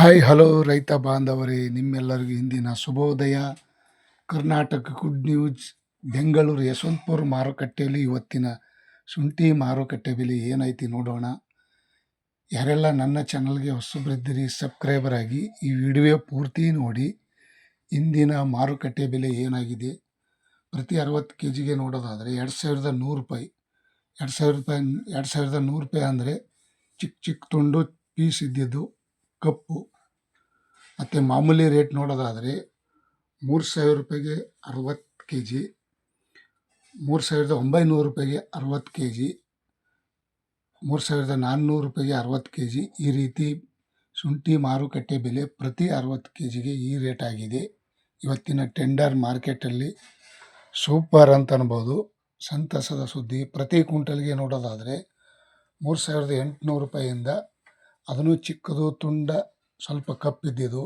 Hi hello ರೈತ ಬಾಂಧವರೇ, ನಿಮ್ಮೆಲ್ಲರಿಗೂ ಇಂದಿನ ಶುಭೋದಯ. ಕರ್ನಾಟಕ ಗುಡ್ ನ್ಯೂಸ್ ಬೆಂಗಳೂರು ಯಶವಂತಪುರ ಮಾರುಕಟ್ಟೆಯಲ್ಲಿ ಇವತ್ತಿನ ಶುಂಠಿ ಮಾರುಕಟ್ಟೆ ಬೆಲೆ ಏನೈತಿ ನೋಡೋಣ. ಯಾರೆಲ್ಲ ನನ್ನ ಚಾನಲ್ಗೆ ಹೊಸಬ್ರಿದ್ದೀರಿ ಸಬ್ಸ್ಕ್ರೈಬರ್ ಆಗಿ ಈ ವಿಡಿಯೋ ಪೂರ್ತಿ ನೋಡಿ. ಇಂದಿನ ಮಾರುಕಟ್ಟೆ ಬೆಲೆ ಏನಾಗಿದೆ? ಪ್ರತಿ ಅರವತ್ತು ಕೆ ಜಿಗೆ ನೋಡೋದಾದರೆ ಎರಡು ಸಾವಿರದ ನೂರು ರೂಪಾಯಿ. ಎರಡು ಸಾವಿರ ರೂಪಾಯಿ, ಎರಡು ಸಾವಿರದ ನೂರು ರೂಪಾಯಿ ಅಂದರೆ ಚಿಕ್ಕ ಚಿಕ್ಕ ತುಂಡು ಪೀಸ್ ಇದ್ದಿದ್ದು ಕಪ್ಪು. ಮತ್ತು ಮಾಮೂಲಿ ರೇಟ್ ನೋಡೋದಾದರೆ ಮೂರು ಸಾವಿರ ರೂಪಾಯಿಗೆ ಅರವತ್ತು ಕೆ ಜಿ ಮೂರು ಸಾವಿರದ ಒಂಬೈನೂರು ರೂಪಾಯಿಗೆ ಅರವತ್ತು ಕೆ ಜಿ ಮೂರು ಸಾವಿರದ ನಾನ್ನೂರು ರೂಪಾಯಿಗೆ ಅರವತ್ತು ಕೆ ಜಿ ಈ ರೀತಿ ಶುಂಠಿ ಮಾರುಕಟ್ಟೆ ಬೆಲೆ ಪ್ರತಿ ಅರವತ್ತು ಕೆ ಜಿಗೆ ಈ ರೇಟ್ ಆಗಿದೆ. ಇವತ್ತಿನ ಟೆಂಡರ್ ಮಾರ್ಕೆಟಲ್ಲಿ ಸೂಪರ್ ಅಂತ ಅನ್ಬೋದು. ಸಂತಸದ ಸುದ್ದಿ ಪ್ರತಿ ಕುಂಟಲ್ಗೆ ನೋಡೋದಾದರೆ ಮೂರು ಸಾವಿರದ ಎಂಟುನೂರು ರೂಪಾಯಿಯಿಂದ ಅದನ್ನು ಚಿಕ್ಕದು, ತುಂಡ, ಸ್ವಲ್ಪ ಕಪ್ಪಿದ್ದಿದ್ದು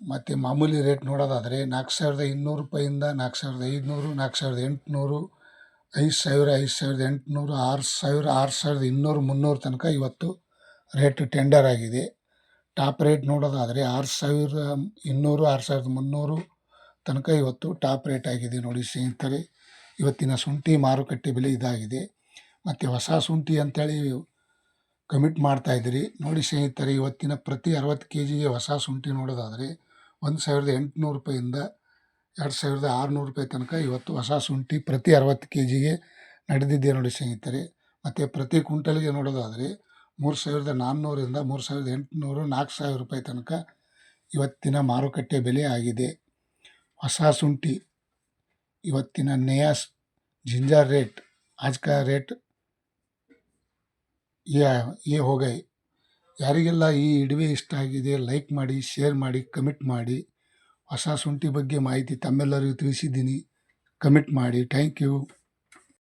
ಮತ್ತು ಮಾಮೂಲಿ ರೇಟ್ ನೋಡೋದಾದರೆ ನಾಲ್ಕು ಸಾವಿರದ ಇನ್ನೂರು ರೂಪಾಯಿಂದ ನಾಲ್ಕು ಸಾವಿರದ ಐದುನೂರು ನಾಲ್ಕು ಸಾವಿರದ ಎಂಟುನೂರು, ಐದು ಸಾವಿರ, ಐದು ಸಾವಿರದ ಎಂಟುನೂರು, ಆರು ಸಾವಿರ, ಆರು ಸಾವಿರದ ಇನ್ನೂರು, ಮುನ್ನೂರು ತನಕ ಇವತ್ತು ರೇಟ್ ಟೆಂಡರ್ ಆಗಿದೆ. ಟಾಪ್ ರೇಟ್ ನೋಡೋದಾದರೆ ಆರು ಸಾವಿರ ಇನ್ನೂರು, ಆರು ಸಾವಿರದ ಮುನ್ನೂರು ತನಕ ಇವತ್ತು ಟಾಪ್ ರೇಟ್ ಆಗಿದೆ ನೋಡಿ ಸ್ನೇಹಿತರೆ. ಇವತ್ತಿನ ಶುಂಠಿ ಮಾರುಕಟ್ಟೆ ಬೆಲೆ ಇದಾಗಿದೆ. ಮತ್ತು ಹೊಸ ಶುಂಠಿ ಅಂತೇಳಿ ಕಮಿಟ್ ಮಾಡ್ತಾಯಿದ್ದೀರಿ ನೋಡಿ ಸ್ನೇಹಿತರೆ, ಇವತ್ತಿನ ಪ್ರತಿ ಅರವತ್ತು ಕೆ ಜಿಗೆ ಹೊಸ ಶುಂಠಿ ನೋಡೋದಾದರೆ, ಒಂದು ಸಾವಿರದ ಎಂಟುನೂರು ರೂಪಾಯಿಂದ ಎರಡು ಸಾವಿರದ ಆರುನೂರು ರೂಪಾಯಿ ತನಕ ಇವತ್ತು ಹೊಸ ಶುಂಠಿ ಪ್ರತಿ ಅರವತ್ತು ಕೆ ಜಿಗೆ ನಡೆದಿದೆ ನೋಡಿ ಸ್ನೇಹಿತರೆ. ಮತ್ತು ಪ್ರತಿ ಕ್ವಿಂಟಲ್ಗೆ ನೋಡೋದಾದರೆ, ಮೂರು ಸಾವಿರದ ನಾನ್ನೂರಿಂದ ಮೂರು ಸಾವಿರದ ಎಂಟುನೂರು, ನಾಲ್ಕು ಸಾವಿರ ರೂಪಾಯಿ ತನಕ ಇವತ್ತಿನ ಮಾರುಕಟ್ಟೆ ಬೆಲೆ ಆಗಿದೆ. ಹೊಸ ಶುಂಠಿ, ಇವತ್ತಿನ ನೇಯಾಸ್, ಜಿಂಜರ್ ರೇಟ್ ಆಜ್ಕ ರೇಟ್ ಯಾ ಯೇ ಯಾರಿಗೆಲ್ಲ ಈ ಇಡುವೆ ಇಷ್ಟ ಆಗಿದೆ, ಲೈಕ್ ಮಾಡಿ, ಶೇರ್ ಮಾಡಿ, ಕಮೆಂಟ್ ಮಾಡಿ, ಹೊಸ ಶುಂಠಿ ಬಗ್ಗೆ ಮಾಹಿತಿ ತಮ್ಮೆಲ್ಲರಿಗೂ ತಿಳಿಸಿದ್ದೀನಿ. ಕಮೆಂಟ್ ಮಾಡಿ. Thank you.